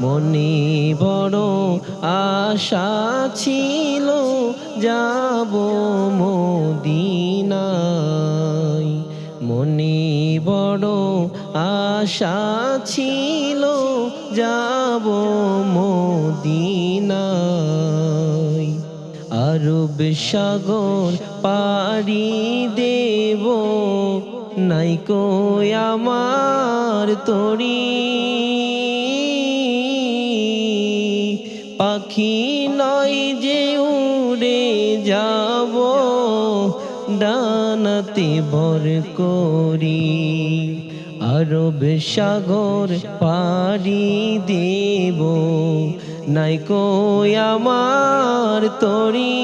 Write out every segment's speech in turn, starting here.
মনে বড় আশা ছিল, যাব মদিনায়। মনে বড় আশা ছিল, যাব মদিনায়। আরব সাগর পাড়ি দেব নাইকো আমার তরি। পাখি নয় যে উড়ে যাব, ডানাতে বর করি, আরব সাগর পাড়ি দেব। নাইকো আমার তরি,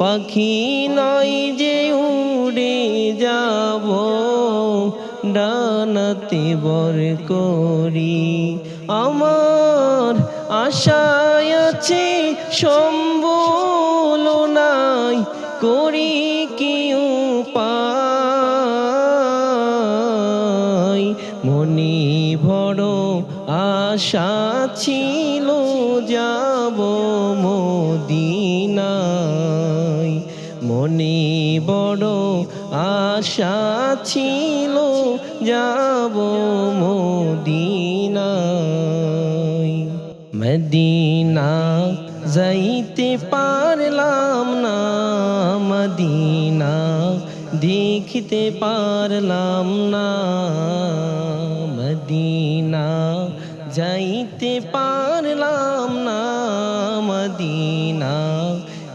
পাখি নয় যে উড়ে যাব। ডানাতে বর করি আমার আশায় আছে সম্বল নাই করি কি উপায় মনি বড় আশা ছিল যাব মদিনায়। মনে বড় আশা ছিল যাব মদিনায়। মদিনা যাইতে পারলাম না, মদিনা দেখিতে পারলাম না। মদিনা যাইতে পারলাম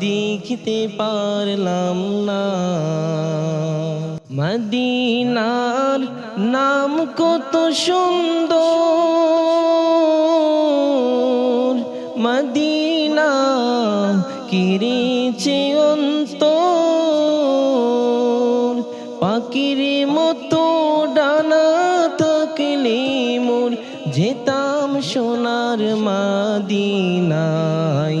দেখিতে পারলাম না। মদিনার নাম কত সুন্দর। মদিনা কিরেছে অন্তর। পাখির মতো ডানা থাকলে মোর যেতাম সোনার মাদিনাই